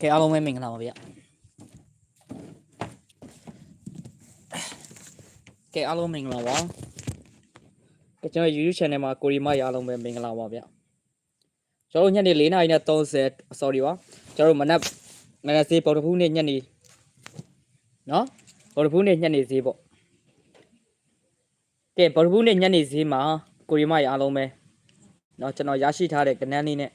ကဲအားလုံးပဲမင်္ဂလာပါဗျကဲအားလုံးမင်္ဂလာပါကဲကျွန်တော် YouTube channel မှာကိုရီမရအားလုံးပဲမင်္ဂလာပါဗျကျွန်တော်တို့ညနေ4:30နဲ့30 sorry ပါကျွန်တော်တို့မနက်မနက်စေးပေါ်တဖူးနေ့ညနေနော်ပေါ်တဖူးနေ့ညနေစေးပေါ့ကဲပေါ်တဖူးနေ့ညနေစေးမှာကိုရီမရအားလုံးပဲနော်ကျွန်တော်ရရှိထားတဲ့ကဏ္ဍလေးနဲ့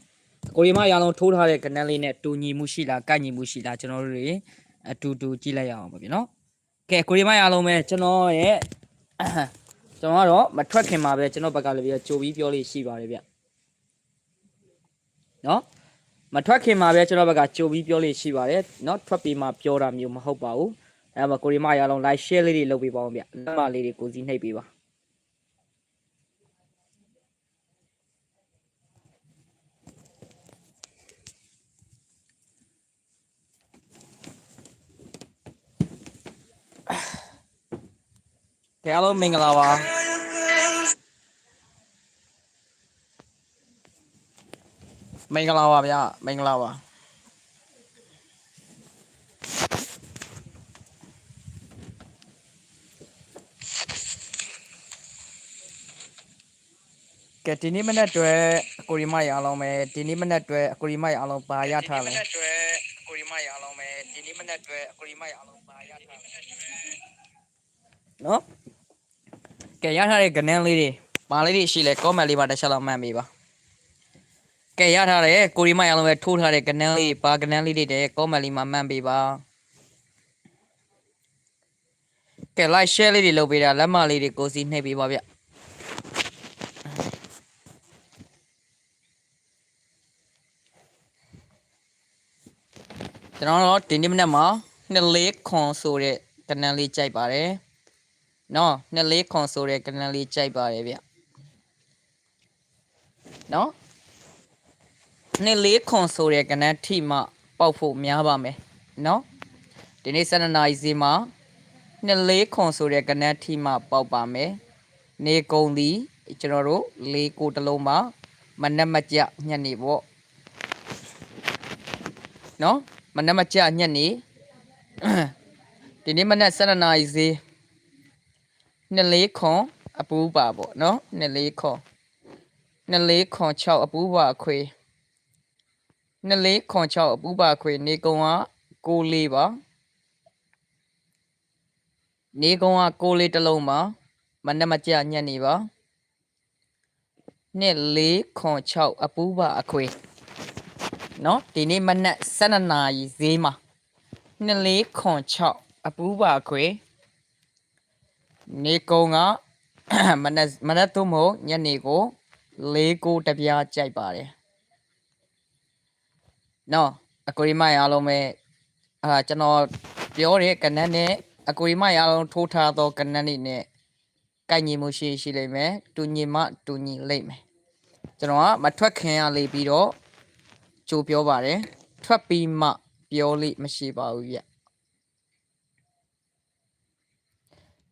ကိုရီမရအောင်ထိုးထားတဲ့ကနန်းလေးနဲ့တူညီမှုရှိလားကိုက်ညီမှုရှိလားကျွန်တော်တို့တွေအတူတူကြည့်လိုက်ရအောင်ပါဗျနော်ကဲကိုရီမရအောင်ပဲကျွန်တော်ရဲ့ကျွန်တော်ကတော့မထွက်ခင်မှာပဲကျွန်တော်ဘက်ကလည်းပြကြိုပြီးပြောလို့ရှိပါတယ်ဗျနော်မထွက်ခင်မှာပဲကျွန်တော်ဘက်ကကြိုပြီးပြောလို့ရှိပါတယ်နော်ထွက်ပြီးမှပြောတာမျိုးမဟုတ်ပါဘူးအဲမှာကိုရီမရအောင် like share လေးတွေလုပ်ပေးပါအောင်ဗျလက်မလေးတွေကိုစီနှိပ်ပေးပါ ကဲအားလုံးမင်္ဂလာပါမင်္ဂလာပါဗျာမင်္ဂလာပါကဲဒီနေ့မနေ့တွဲအကိုရီမရအားလုံးပဲဒီနေ့မနေ့တွဲအကိုရီမရအားလုံးပါရထားလဲဒီနေ့မနေ့တွဲအကိုရီမရအားလုံးပဲဒီနေ့မနေ့တွဲအကိုရီမရအားလုံးပါရထားလဲနော် ကဲရထားတဲ့ကနန်းလေးတွေပါလေးတွေရှိလဲ comment လေးပါတစ်ချက်လောက်မှတ်ပေးပါကဲရထားတဲ့ကိုရီမရအောင်ပဲထိုးထားတဲ့ကနန်းလေးပါကနန်းလေးတွေတဲ့ comment လေးမှာမှတ်ပေးပါကဲ like share လေးတွေလုပ်ပေးတာလက်မလေးတွေကိုစီနှိပ်ပေးပါဗျကျွန်တော်တို့ဒီနေ့မနက်မှာနှစ်လေးခွန်ဆိုတဲ့ကနန်းလေးကြိုက်ပါတယ် နော်နှစ်လေးခွန်ဆိုတဲ့ကနန်းလေးကြိုက်ပါတယ်ဗျနော်နှစ်လေးခွန်ဆိုတဲ့ကနန်းထိမှပေါက်ဖို့များပါမယ်နော်ဒီနေ့7နာရီစီမှာနှစ်လေးခွန်ဆိုတဲ့ကနန်းထိမှပေါက်ပါမယ်နေကုံသည်ကျွန်တော်တို့လေးကိုတစ်လုံးမှာမနက်မကြညနေပေါ့နော်မနက်မကြညနေဒီနေ့မနက်7နာရီစီ နှစ်လေးခွန်အပူပါပေါ့နော်နှစ်လေးခွန်နှစ်လေးခွန်6အပူပါအခွေနှစ်လေးခွန်6အပူပါအခွေ နေကုံက6လေးပါနေကုံက6လေးတစ်လုံးပါမနက်မကြညက်နေပါနှစ်လေးခွန်6အပူပါအခွေနော်ဒီနေ့မနက်7နာရီဈေးမှာနှစ်လေးခွန်6အပူပါအခွေ နေကုံကမနက်မနက်သို့မဟုတ်ညနေကိုလေးကိုတပြားကြိုက်ပါတယ်နော်အကိုရီမရအားလုံးပဲအာကျွန်တော်ပြောတဲ့ကနန်းနဲ့အကိုရီမရအားလုံးထိုးထားသောကနန်းတွေနဲ့ကိုက်ညီမှုရှိရှိလိမ့်မယ်တူညီမှတူညီလိမ့်မယ်ကျွန်တော်ကမထွက်ခင်ရလေးပြီးတော့ကြိုပြောပါတယ်ထွက်ပြီးမှပြောလိမရှိပါဘူးဗျ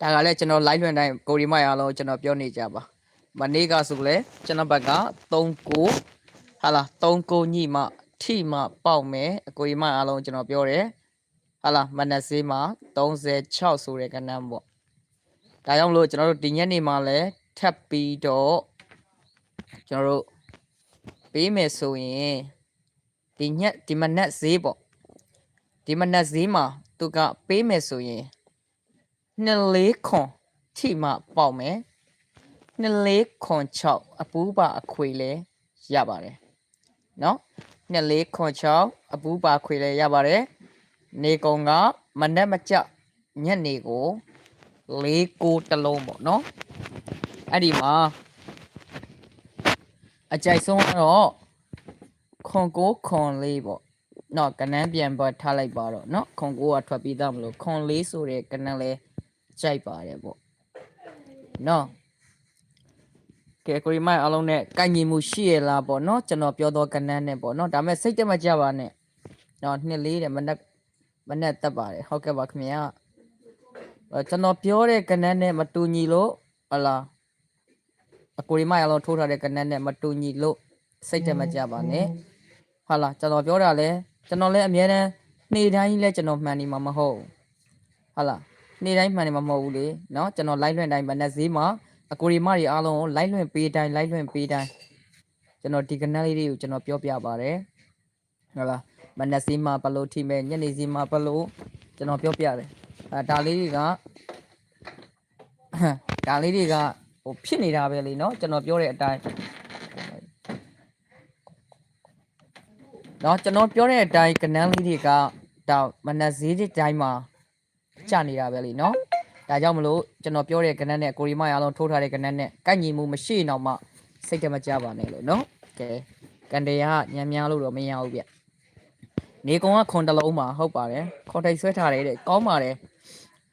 ဒါကလည်းကျွန်တော် live လွှင့်တိုင်းကိုရီမရအောင်လို့ကျွန်တော်ပြောနေကြပါမနေ့ကဆိုလဲကျွန်တော်ဘက်က3ကိုဟာလား3ကိုညိမှထိမှပေါက်မယ်အကိုရီမအားလုံးကျွန်တော်ပြောတယ်ဟာလားမနက်စေးမှာ36ဆိုတဲ့ကဏ္ဍပေါ့ဒါကြောင့်မလို့ကျွန်တော်တို့ဒီညနေမှာလဲထပ်ပြီးတော့ကျွန်တော်တို့ပေးမယ်ဆိုရင်ဒီညက်ဒီမနက်ဈေးပေါ့ဒီမနက်ဈေးမှာသူကပေးမယ်ဆိုရင် နှစ်လေးခွန်ထိမှပေါက်မယ်နှစ်လေးခွန်6အပူပါအခွေလဲရပါတယ်เนาะနှစ်လေးခွန်6အပူပါအခွေလဲရပါတယ်နေကုံကမနက်မကြညနေကိုလေးကိုတစ်လုံးပေါ့เนาะအဲ့ဒီမှာအကြိုက်ဆုံးကတော့ခွန်ကိုခွန်လေးပေါ့เนาะကနန်းပြန်ပေါ်ထားလိုက်ပါတော့เนาะခွန်ကိုကထွက်ပြီးသားမလို့ခွန်လေးဆိုတဲ့ကနန်းလဲ ကြိုက်ပါတယ်ပေါ့နော်ကဲကိုရီမိုင်အားလုံးနဲ့ကိုင်ညီမှုရှိရလားပေါ့နော်ကျွန်တော်ပြောတော့ကနန်းနဲ့ပေါ့နော်ဒါပေမဲ့စိတ်တမကြပါနဲ့နော်နှစ်လေးတဲ့မနက်မနက်တက်ပါတယ်ဟုတ်ကဲ့ပါခင်ဗျာအဲကျွန်တော်ပြောတဲ့ကနန်းနဲ့မတူညီလို့ဟလာအကိုရီမိုင်အားလုံးထိုးထားတဲ့ကနန်းနဲ့မတူညီလို့စိတ်တမကြပါနဲ့ဟာလားကျွန်တော်ပြောတာလဲကျွန်တော်လည်းအများတန်းနေ့တိုင်းလည်းကျွန်တော်မှန်နေမှာမဟုတ်ဘူးဟုတ်လား နေ့တိုင်းမှန်နေမှာမဟုတ်ဘူးလေနော်ကျွန်တော်လိုက်လွှင့်တိုင်းမနဲ့ဈေးမှာအကိုရီမတွေအားလုံးကိုလိုက်လွှင့်ပေးတိုင်းလိုက်လွှင့်ပေးတိုင်းကျွန်တော်ဒီကနက်လေးတွေကိုကျွန်တော်ပြောပြပါတယ်ဟုတ်လားမနက်ဈေးမှာဘလို့ထိမဲ့ညနေဈေးမှာဘလို့ကျွန်တော်ပြောပြတယ်အဲဒါလေးတွေကဒါလေးတွေကဟိုဖြစ်နေတာပဲလေနော်ကျွန်တော်ပြောတဲ့အတိုင်းနော်ကျွန်တော်ပြောတဲ့အတိုင်းကနန်းလေးတွေကဒါမနက်ဈေးတိုင်းမှာ ကျနေတာပဲလေနော်ဒါကြောင့်မလို့ကျွန်တော်ပြောတဲ့ကဏ္ဍနဲ့ကိုရီမရအောင်ထိုးထားတဲ့ကဏ္ဍနဲ့ကိုက်ညီမှုမရှိတော့မှစိတ်တမကြပါနဲ့လို့နော်ကဲကန်တရားညံများလို့တော့မရဘူးဗျနေကုံကခွန်တလုံးမှာဟုတ်ပါတယ်ခွန်တိတ်ဆွဲထားတယ်တဲ့ကောင်းပါတယ်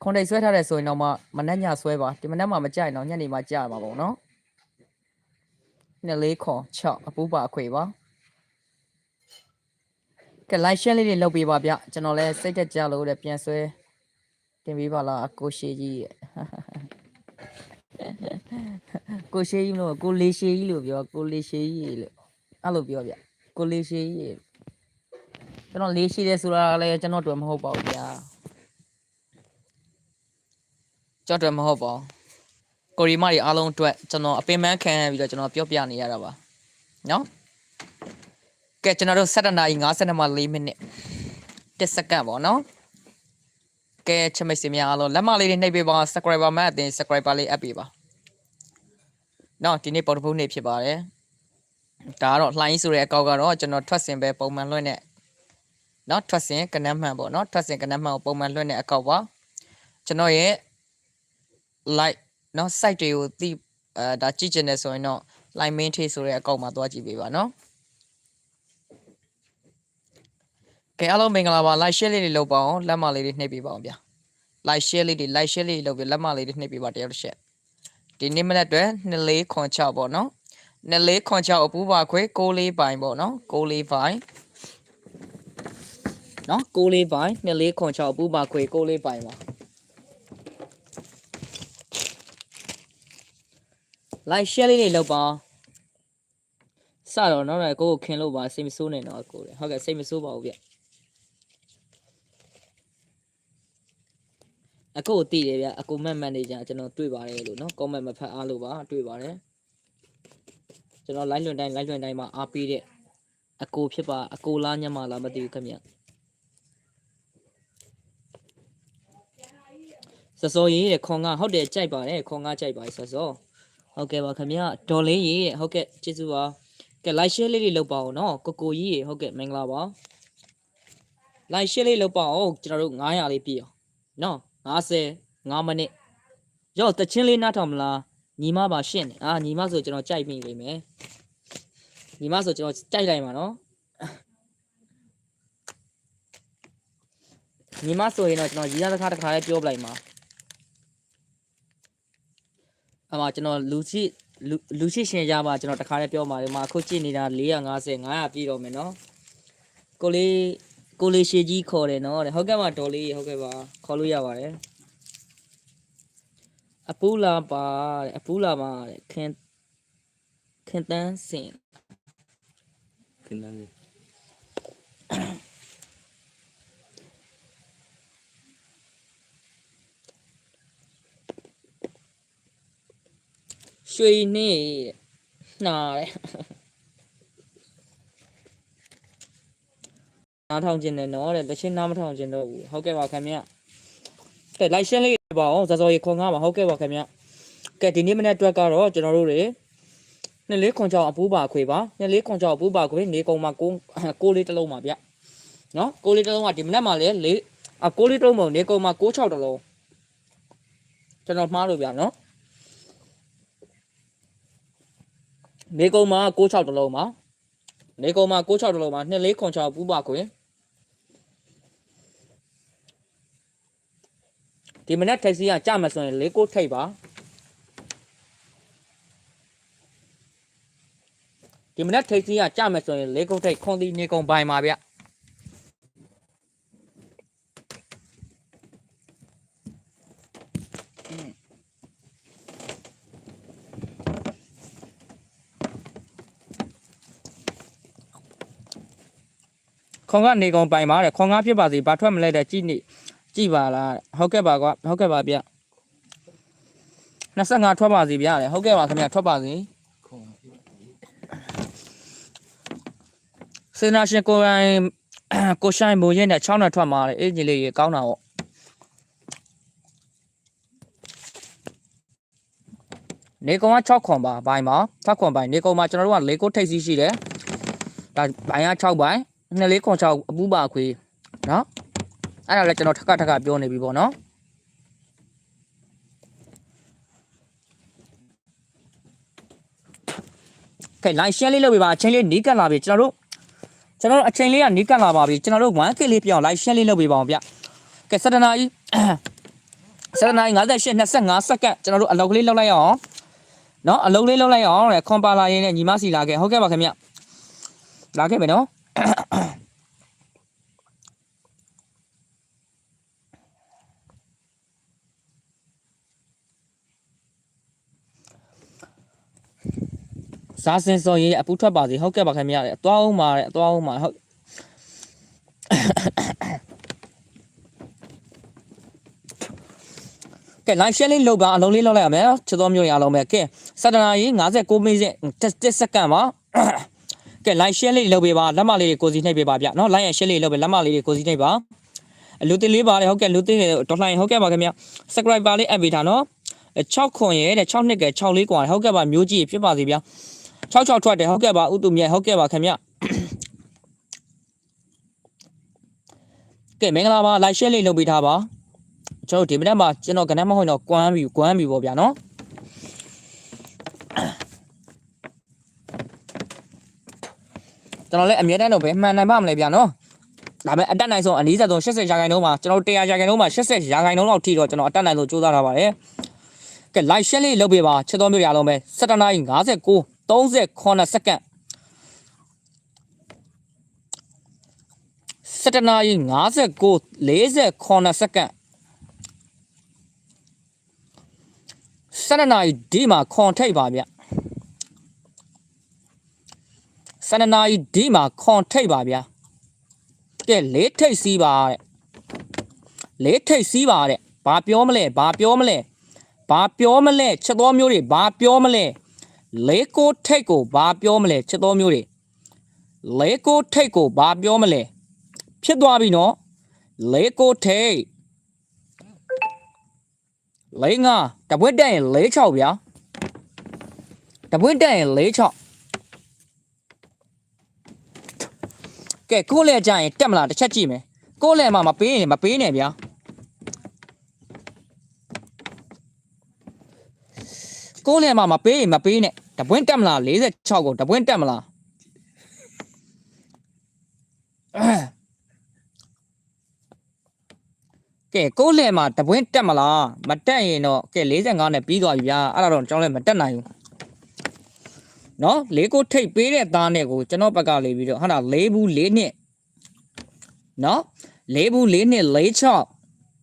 ခွန်တိတ်ဆွဲထားတယ်ဆိုရင်တော့မှမနှက်ညဆွဲပါဒီမနှက်မှာမကြိုက်တော့ညနေမှာကြရမှာပေါ့နော်နှစ်လေးခွန်6အပူပါအခွေပါကဲ live share လေးတွေလုပ်ပေးပါဗျကျွန်တော်လည်းစိတ်သက်ကြလို့တဲ့ပြန်ဆွဲ တင်ပေးပါလားကိုရှေကြီးရဲ့ကိုရှေကြီးလို့ကိုလေးရှေကြီးလို့ပြောကိုလေးရှေကြီးလို့အဲ့လိုပြောဗျကိုလေးရှေကြီးကျွန်တော်လေးရှေတယ်ဆိုတာလည်းကျွန်တော်တွေ့မဟုတ်ပါဘူးဗျာကျွန်တော်တွေ့မဟုတ်ပါဘူးကိုရီမတွေအားလုံးအတွက်ကျွန်တော်အပင်ပန်းခံရပြီးတော့ကျွန်တော်ပြောပြနေရတာပါနော်ကဲကျွန်တော်တို့7နာရီ52မှာ4မိနစ်1စက္ကန့်ပေါ့နော် ကဲချမစ်စင်များအားလုံးလက်မလေးတွေနှိပ်ပေးပါ subscriber မအတင် subscriber လေးအပ်ပေးပါနော်ဒီနေ့ပေါ်တဖုန်းနေ့ဖြစ်ပါတယ်ဒါကတော့လှိုင်းဆိုတဲ့အကောက်ကတော့ကျွန်တော်ထွက်စင်ပဲပုံမှန်လွှင့်တဲ့နော်ထွက်စင်ကနန်းမှန်ပေါ့နော်ထွက်စင်ကနန်းမှန်ကိုပုံမှန်လွှင့်တဲ့အကောက်ပါကျွန်တော်ရဲ့ like နော် site တွေကိုသိအဲဒါကြည့်ချင်တယ်ဆိုရင်တော့ line main ထေးဆိုတဲ့အကောက်မှာသွားကြည့်ပေးပါနော် ကဲအားလုံးမင်္ဂလာပါ like share လေးတွေလုပ်ပါအောင်လက်မလေးတွေနှိပ်ပေးပါအောင်ဗျာ like share လေးတွေ like share လေးတွေလုပ်ပြီးလက်မလေးတွေနှိပ်ပေးပါတယောက်တစ်ချက်ဒီနေ့မနက်အတွက်2လေးခွန်6ပေါ့နော်2လေးခွန်6အပူပါခွေ6လေးပိုင်းပေါ့နော်6လေးပိုင်းနော်6လေးပိုင်း2လေးခွန်6အပူပါခွေ6လေးပိုင်းပါ like share လေးတွေလုပ်ပါစတော့နော်လည်းကိုကိုခင်လို့ပါစိတ်မဆိုးနဲ့တော့ကိုတယ်ဟုတ်ကဲ့စိတ်မဆိုးပါဘူးဗျ အကိုကိုတည်တယ်ဗျအကိုမက်မန်နေဂျာကျွန်တော်တွေ့ပါတယ်လို့နော် comment မဖတ်အားလို့ပါတွေ့ပါတယ်ကျွန်တော် line လွန်တိုင်း line လွန်တိုင်းမှာအားပေးတဲ့အကိုဖြစ်ပါအကိုလားညမလားမသိဘူးခင်ဗျစစောရေးတဲ့ခွန်ကဟုတ်တယ်ကြိုက်ပါတယ်ခွန်ကကြိုက်ပါတယ်စစောဟုတ်ကဲ့ပါခင်ဗျဒေါ်လေးရေးတဲ့ဟုတ်ကဲ့ကျေးဇူးပါကဲ like share လေးတွေလုပ်ပါဦးနော်ကိုကိုကြီးရေဟုတ်ကဲ့မင်္ဂလာပါ like share လေးလုပ်ပါဦးကျွန်တော်တို့900လေးပြည့်အောင်နော် 50 5မိနစ်ရောတချင်းလေးနားထောင်မလားညီမပါရှင့်တယ်အာညီမဆိုကျွန်တော်ကြိုက်မိလိမ့်မယ်ညီမဆိုကျွန်တော်ကြိုက်လိုက်မှာနော်ညီမဆိုရင်တော့ကျွန်တော်ရီးရတစ်ခါတစ်ခါလေးပြောပလိုက်မှာအမကျွန်တော်လူရှိလူလူရှိရှင်ရပါကျွန်တော်တစ်ခါလေးပြောမှာဒီမှာအခုကြည့်နေတာ450 500ပြည့်တော့မယ်နော်ကိုလေး ကိုလေးရှေကြီးခေါ်တယ်နော်တဲ့ဟုတ်ကဲ့ပါဒေါ်လေးဟုတ်ကဲ့ပါခေါ်လို့ရပါတယ်အပူလာပါတဲ့အပူလာပါတဲ့ခင်ခင်တန်းစင်ခင်းတယ်လေရွှေနေတဲ့နှာတဲ့ နားထောင်ခြင်းနဲ့နော်တဲ့တချင်းနားမထောင်ခြင်းတော့ဘူးဟုတ်ကဲ့ပါခင်ဗျကဲလိုက်ရှင်းလေးပါအောင်ဇာဇော်ရေခွန်ကားပါဟုတ်ကဲ့ပါခင်ဗျကဲဒီနေ့မနေ့အတွက်ကတော့ကျွန်တော်တို့တွေနှစ်လေးခွန်ချောင်းအပူပါခွေပါနှစ်လေးခွန်ချောင်းအပူပါခွေနေကုံမှာကိုကိုလေးတစ်လုံးပါဗျနော်ကိုလေးတစ်လုံးကဒီမနေ့မှလည်းလေးအကိုလေးတစ်လုံးမဟုတ်နေကုံမှာ6 6တစ်လုံးကျွန်တော်မှားလို့ဗျနော်နေကုံမှာ66တလုံးပါနေကုံမှာ66တလုံးပါ2 4ခွန်6ပူပါခွ ဒီမနက်ထိုက်စီကကြမယ်ဆိုရင်၄ကိုထိတ်ပါဒီမနက်ထိုက်စီကကြမယ်ဆိုရင်၄ကိုထိတ်ခွန်ဒီနေကုံပိုင်ပါဗျခွန်ကနေကုန်ပိုင်ပါတဲ့ခွန်ကားဖြစ်ပါစေဘာထွက်မလဲတဲ့ကြည့်နေ ကြည့်ပါလားဟုတ်ကဲ့ပါကွာဟုတ်ကဲ့ပါဗျ25ထွက်ပါစီဗျတဲ့ဟုတ်ကဲ့ပါခင်ဗျထွက်ပါစီစေနာရှင်ကိုရိုင်းကိုရှိုင်းမိုးရင်နဲ့6နဲ့ထွက်มาတယ်အေးကြီးလေးရေကောင်းတာပေါ့နေကောင်က6ခွန်ပါဘိုင်မှာ6ခွန်ဘိုင်နေကောင်မှာကျွန်တော်တို့က၄ကိုထိပ်စီးရှိတယ်ဒါဘိုင်က6ဘိုင်2လေးခွန်6အပူပါခွေနော် အဲ့ဒါလည်းကျွန်တော်ထက်ကထက်ကပြောနေပြီပေါ့နော်ကဲ line share လေးလုပ်ပြပါအချိန်လေးနီးကပ်လာပြီကျွန်တော်တို့ကျွန်တော်တို့အချိန်လေးကနီးကပ်လာပါပြီကျွန်တော်တို့ 1k လေးပြောင်း line share လေးလုပ်ပြပါအောင်ဗျကဲစတနာကြီးစတနာကြီး58 25စက္ကန့်ကျွန်တော်တို့အလောက်ကလေးလောက်လိုက်ရအောင်နော်အလုံးလေးလောက်လိုက်အောင်တဲ့ခွန်ပါလာရင်းနဲ့ညီမစီလာခဲ့ဟုတ်ကဲ့ပါခင်ဗျလာခဲ့မယ်နော် စားစင်စော်ရေးအပူထွက်ပါစေဟုတ်ကဲ့ပါခင်ဗျရတယ်အသွားအောင်ပါတဲ့အသွားအောင်ပါဟုတ်ကဲ live share လေးလုပ်ပါအလုံးလေးလုပ်လိုက်ရမယ်ချစ်တော်မျိုးရအောင်ပဲကဲစတနာကြီး59မိနစ်1စက္ကန့်ပါကဲ live share လေးလုပ်ပေးပါလက်မလေးတွေကိုစီနှိပ်ပေးပါဗျနော် live share လေးလုပ်ပေးလက်မလေးတွေကိုစီနှိပ်ပါလူတင်လေးပါတယ်ဟုတ်ကဲ့လူတင်ဒေါ်လာဟုတ်ကဲ့ပါခင်ဗျ subscribe ပါလေးအပ်ပေးထားနော်6ခွန်ရဲ့တဲ့6နှစ်ကဲ6လေးกว่าဟုတ်ကဲ့ပါမျိုးကြီးဖြစ်ပါစေဗျာ 66ထွက်တယ်ဟုတ်ကဲ့ပါဥတုမြတ်ဟုတ်ကဲ့ပါခင်ဗျကဲမင်္ဂလာပါ live share လေးလုပ်ပေးထားပါကျွန်တော်ဒီမနက်မှာကျွန်တော်ကနမ်းမဟုတ်တော့ကွမ်းပြီကွမ်းပြီပေါ့ဗျာနော်ကျွန်တော်လည်းအမြဲတမ်းတော့ပဲမှန်နိုင်ပါမလဲဗျာနော်ဒါပေမဲ့အတက်နိုင်ဆုံးအနည်းဆုံး80ရာခိုင်နှုန်းမှာကျွန်တော်100ရာခိုင်နှုန်းမှာ80ရာခိုင်နှုန်းလောက်ထိတော့ကျွန်တော်အတက်နိုင်ဆုံးစူးစမ်းထားပါတယ်ကဲ live share လေးလုပ်ပေးပါချက်တော်မျိုးရအောင်ပဲ17:59 38စက္ကန့်7နာရီ59 48စက္ကန့်7နာရီဒီမှာခွန်ထိတ်ပါဗျ7နာရီဒီမှာခွန်ထိတ်ပါဗျကဲလေးထိတ်စီးပါတဲ့လေးထိတ်စီးပါတဲ့ဘာပြောမလဲဘာပြောမလဲဘာပြောမလဲချက်တော်မျိုးတွေဘာပြောမလဲ လေးကိုထိတ်ကိုဘာပြောမလဲချက်တော်မျိုးတွေလေးကိုထိတ်ကိုဘာပြောမလဲဖြစ်သွားပြီနော်လေးကိုထိတ်လေးငါတပွင့်တက်ရင်လေး6ဗျာတပွင့်တက်ရင်လေး6ကဲကိုယ့်လက်ကြရင်တက်မလားတစ်ချက်ကြည့်မယ်ကိုယ့်လက်မှာမပေးရင်မပေးနဲ့ဗျာ ကိုယ့်လက်မှာမပေးရင်မပေးနဲ့တပွင့်တက်မလား46ကိုတပွင့်တက်မလားကဲကိုယ့်လက်မှာတပွင့်တက်မလားမတက်ရင်တော့ကဲ45နဲ့ပြီးသွားပြီဗျာအဲ့ဒါတော့ကျွန်တော်လည်းမတက်နိုင်ဘူးနော်လေးကိုထိတ်ပေးတဲ့သားနဲ့ကိုကျွန်တော်ဘက်ကလေးပြီးတော့ဟာလားလေးဘူးလေးနှစ်နော်လေးဘူးလေးနှစ်လေး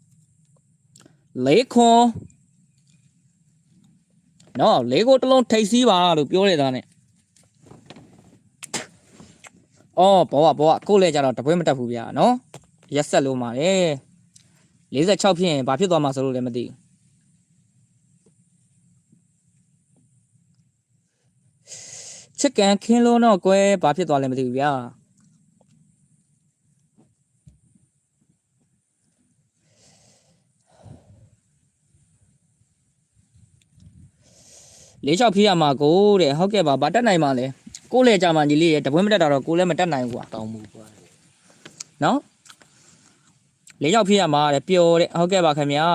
6လေးခွန် နော်လေးကိုတစ်လုံးထိတ်စီးပါလို့ပြောတဲ့သားနဲ့အော်ဘောကဘောကကိုယ့်လဲကြတော့တပွဲမတက်ဘူးဗျာနော်ရက်ဆက်လို့ပါတယ်46ဖြစ်ရင်ဘာဖြစ်သွားမှာဆိုလို့လည်းမသိဘူးချစ်ကန်ခင်းလုံးတော့ကွယ်ဘာဖြစ်သွားလဲမသိဘူးဗျာ လေးချောက်ဖြစ်ရမှာကိုတဲ့ဟုတ်ကဲ့ပါဘာတက်နိုင်မှာလဲကိုလေကြမှာညီလေးရတပွဲမတက်တာတော့ကိုလည်းမတက်နိုင်ဘူးကွာတောင်းမှုပွားတယ်နော်လေးချောက်ဖြစ်ရမှာတဲ့ပျော်တဲ့ဟုတ်ကဲ့ပါခင်ဗျာ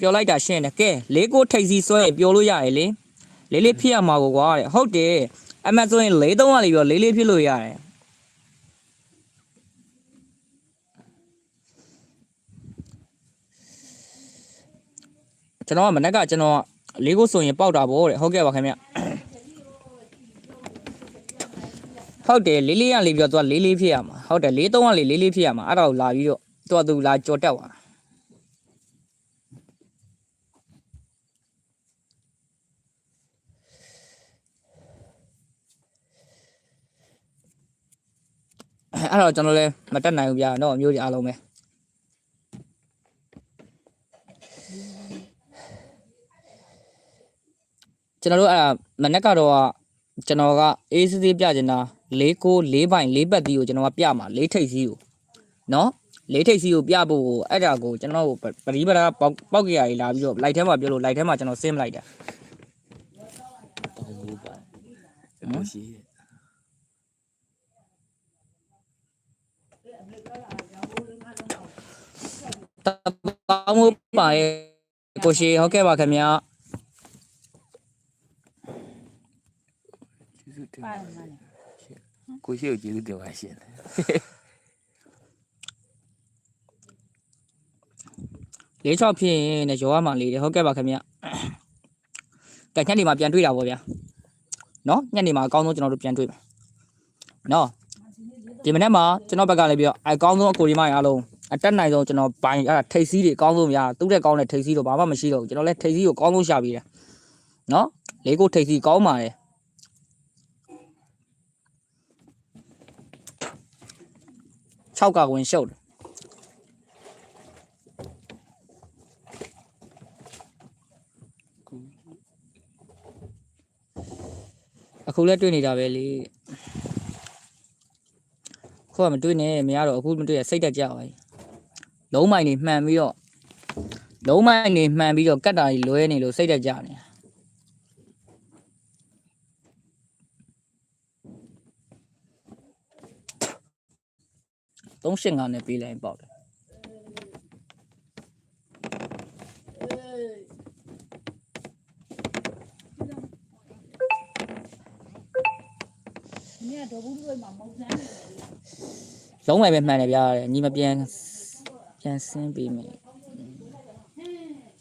ပျော်လိုက်တာရှင်းတယ်ကဲလေးကိုထိတ်စီဆွဲရင်ပျော်လို့ရတယ်လေလေးလေးဖြစ်ရမှာကိုကွာတဲ့ဟုတ်တယ်အမှန်ဆိုရင်လေးသုံးကလေးပြောလေးလေးဖြစ်လို့ရတယ်ကျွန်တော်ကမနက်ကကျွန်တော်က လေးကိုဆိုရင်ပေါက်တာဗောတဲ့ဟုတ်ကဲ့ပါခင်ဗျဟုတ်တယ်လေးလေးကလေးပြောသူကလေးလေးဖြစ်ရမှာဟုတ်တယ်လေးသုံးကလေးလေးလေးဖြစ်ရမှာအဲ့ဒါကိုလာပြီးတော့သူကသူလာကြော်တက်သွားတာအဲ့တော့ကျွန်တော်လည်းမတက်နိုင်ဘူးဗျာနော်အမျိုးကြီးအားလုံးပဲ ကျွန်တော်တို့အဲ့ဒါမနေ့ကတော့ကကျွန်တော်ကအေးစစ်စစ်ပြချင်တာ၄ကို၄ပိုင်၄ပတ်သီးကိုကျွန်တော်ကပြမှာ၄ထိပ်စီးကိုနော်၄ထိပ်စီးကိုပြဖို့ကိုအဲ့ဒါကိုကျွန်တော်ကိုပရိပဒါပေါက်ပေါက်ကြရည်လာပြီးတော့လိုက်ထဲမှာပြောလို့လိုက်ထဲမှာကျွန်တော်ဆင်းလိုက်တာတောင်းဘူးပါဘယ်ရှိတောင်းမှုပါရဲ့ကိုရှိဟုတ်ကဲ့ပါခင်ဗျာ ကျေးဇူး တင်ပါတယ်ကိုရှိကိုကျေးဇူးတင်ပါရှင်၄6ဖြစ်ရင်လည်းရောရမှာလေးတယ်ဟုတ်ကဲ့ပါခင်ဗျကဲညနေမှာပြန်တွေ့တာပေါ့ဗျာနော်ညနေမှာအကောင်းဆုံးကျွန်တော်တို့ပြန်တွေ့မယ်နော်ဒီမနေ့မှာကျွန်တော်ဘက်ကလည်းပြီးတော့အကောင်းဆုံးအကိုဒီမရအားလုံးအတက်နိုင်ဆုံးကျွန်တော်ပိုင်အဲ့ဒါထိတ်စီးတွေအကောင်းဆုံးများသူ့တဲ့ကောင်းတဲ့ထိတ်စီးတော့ဘာမှမရှိတော့ဘူးကျွန်တော်လည်းထိတ်စီးကိုအကောင်းဆုံးရှာပြီးတယ်နော်လေးကိုထိတ်စီးကောင်းပါတယ် 6ကဝင်ရှုပ်တယ်အခုလည်းတွေ့နေတာပဲလေခုကမတွေ့နဲ့မရတော့အခုမတွေ့ရစိတ်တက်ကြပါဘူးလုံးမိုင်နေမှန်ပြီးတော့လုံးမိုင်နေမှန်ပြီးတော့ကတ်တာကြီးလွဲနေလို့စိတ်တက်ကြနေတယ် 385နဲ့ပေးလိုက်ရင်ပေါက်တယ်လုံးဝပဲမှန်တယ်ဗျာတဲ့ညီမပြန်ပြန်ဆင်းပေးမယ်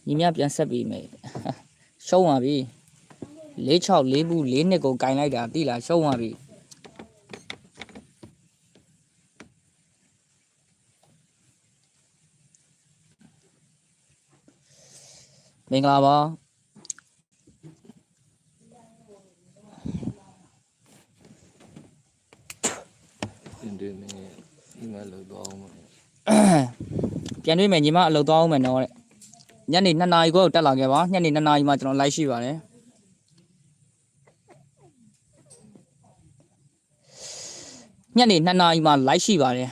ညီမပြန်ဆက်ပေးမယ်ရှုံးပါပြီ၄6 4ဘူး၄နှစ်ကိုကင်လိုက်တာတိလားရှုံးပါပြီ မင်္ဂလာပါတင်တယ်နေဒီမှာလောက်တော့အောင်ပြန်တွေ့မယ်ညီမအလုပ်သွားအောင်မယ်နော်တဲ့ညနေ2နာရီခွဲကိုတက်လာခဲ့ပါညနေ2နာရီမှကျွန်တော်လိုက်ရှိပါတယ်ညနေ2နာရီမှလိုက်ရှိပါတယ်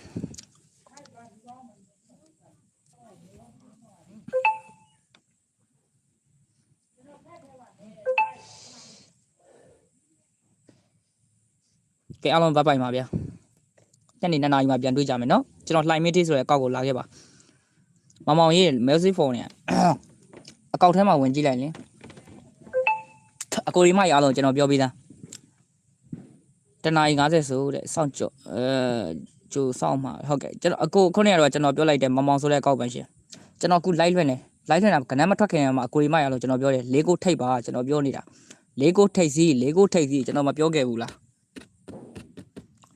ကဲအားလုံးဘိုင်ဘိုင်ပါဗျာညနေ2နာရီမှပြန်တွေ့ကြမယ်နော်ကျွန်တော်လှိုင်မီတီဆိုတဲ့အကောက်ကိုလာခဲ့ပါမင်မောင်ရေး music phone เนี่ย အကောက်ထဲမှာဝင်ကြည့်လိုက်လေအကိုရီမရအောင်ကျွန်တော်ပြောပြီးသားတနာရီ50ဆိုတဲ့စောင့်ကြော့အဲကျိုးစောင့်မှာဟုတ်ကဲ့ကျွန်တော်အကိုခုနကတော့ကျွန်တော်ပြောလိုက်တယ်မင်မောင်ဆိုတဲ့အကောက်ပဲရှင်ကျွန်တော်အခု live လွှင့်နေ live လွှင့်တာကနန်းမထွက်ခင်မှာအကိုရီမရအောင်ကျွန်တော်ပြောတယ်လေးကိုထိတ်ပါကျွန်တော်ပြောနေတာလေးကိုထိတ်စီးလေးကိုထိတ်စီးကျွန်တော်မပြောခဲ့ဘူးလား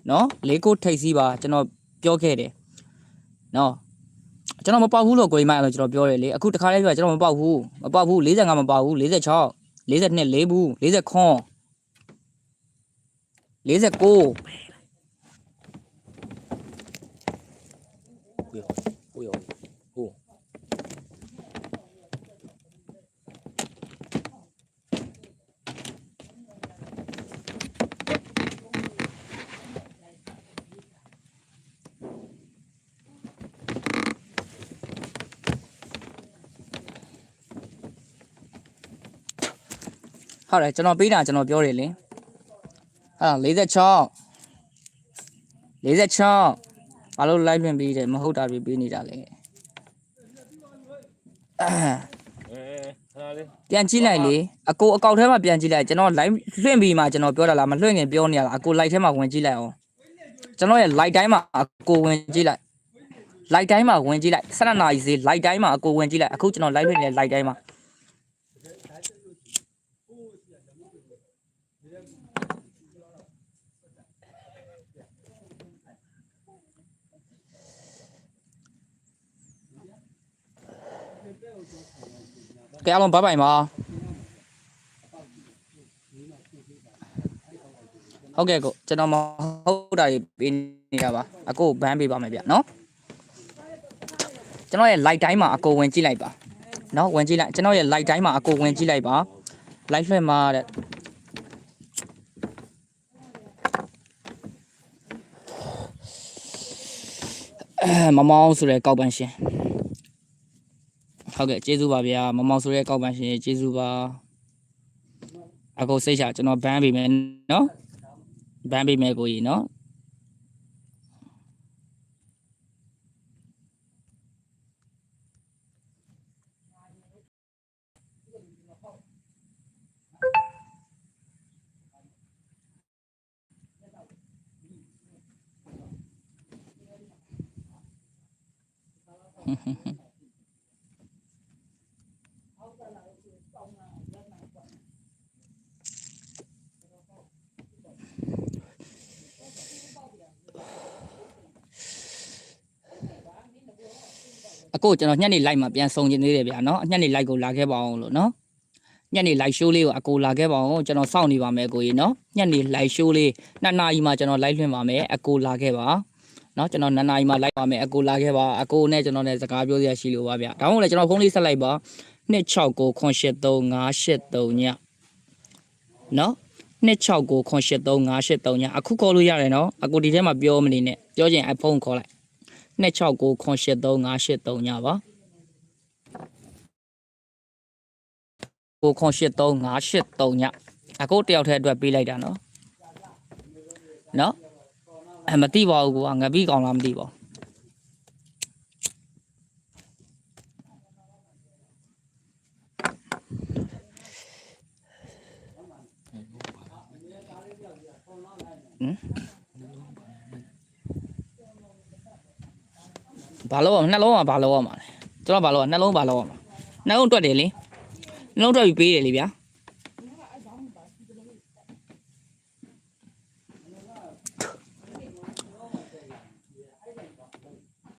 နော်လေးကိုထိတ်စီးပါကျွန်တော်ပြောခဲ့တယ်နော်ကျွန်တော်မပေါက်ဘူးလို့ကိုကြီးမအဲ့လိုကျွန်တော်ပြောတယ်လေအခုတခါလေးပြောကျွန်တော်မပေါက်ဘူးမပေါက်ဘူး45မပေါက်ဘူး46 42 4ဘူး40ခွန်49ဟုတ်ရောဟုတ် ဟုတ်တယ်ကျွန်တော်ပေးတာကျွန်တော်ပြောတယ်လေအဲ့ဒါ46 46ဘာလို့ live ပြင်ပေးတယ်မဟုတ်တာတွေပေးနေတာလေအဲခဏလေးပြန်ကြည့်လိုက်လေအကိုအကောက်ထဲမှာပြန်ကြည့်လိုက်ကျွန်တော် live လွှင့်ပြီးမှကျွန်တော်ပြောတာလားမလွှင့်ခင်ပြောနေရလားအကို live ထဲမှာဝင်ကြည့်လိုက်အောင်ကျွန်တော်ရဲ့ live တိုင်းမှာအကိုဝင်ကြည့်လိုက် live တိုင်းမှာဝင်ကြည့်လိုက်12နာရီစီ live တိုင်းမှာအကိုဝင်ကြည့်လိုက်အခုကျွန်တော် live လွှင့်နေတဲ့ live တိုင်းမှာ ကဲအားလုံးဘိုင်ဘိုင်ပါဟုတ်ကဲ့ကိုကျွန်တော်မဟုတ်တာကြီးပေးနေတာပါအကိုဘန်းပေးပါမယ်ဗျနော်ကျွန်တော်ရဲ့ light တိုင်းမှာအကိုဝင်ကြည့်လိုက်ပါနော်ဝင်ကြည့်လိုက်ကျွန်တော်ရဲ့ light တိုင်းမှာအကိုဝင်ကြည့်လိုက်ပါ light လွှင့်မှာတဲ့အဲမမောင်ဆိုတဲ့ကောက်ပန်းရှင် ဟုတ်ကဲ့ကျေးဇူးပါဗျာမမောင်ဆိုတဲ့ကောက်ပန်းရှင်ကျေးဇူးပါအကိုစိတ်ချကျွန်တော်ဘန်းပေးမယ်နော်ဘန်းပေးမယ်ကိုကြီးနော် အကိုကျွန်တော်ညနေ live မှာပြန်ဆောင်ကျင်သေးတယ်ဗျာနော်ညနေ live ကိုလာခဲ့ပါအောင်လို့နော်ညနေ live show လေးကိုအကိုလာခဲ့ပါအောင်ကျွန်တော်စောင့်နေပါမယ်ကိုကြီးနော်ညနေ live show လေးနှစ်နာရီမှာကျွန်တော် live လွှင့်ပါမယ်အကိုလာခဲ့ပါနော်ကျွန်တော်နှစ်နာရီမှာ live ပါမယ်အကိုလာခဲ့ပါအကိုနဲ့ကျွန်တော်နဲ့စကားပြောစရာရှိလို့ပါဗျာဒါမှမဟုတ်လေကျွန်တော်ဖုန်းလေးဆက်လိုက်ပါ26938338ညနော်26938338ညအခုခေါ်လို့ရတယ်နော်အကိုဒီထဲမှာပြောမနေနဲ့ပြောချင် iPhone ခေါ်လိုက် 2693838583ညပါကိုခွန်838583ညအခုတယောက်တည်းအတွက်ပေးလိုက်တာနော်နော်အမသိပါဘူးကွာငပိကောင်လားမသိပါဘူး ဘာလို့နှလုံးကဘာလို့ရမှာလဲကျွန်တော်ဘာလို့နှလုံးဘာလို့ရမှာနှလုံးတွက်တယ်လေနှလုံးတွက်ပြီးပေးတယ်လေဗျာ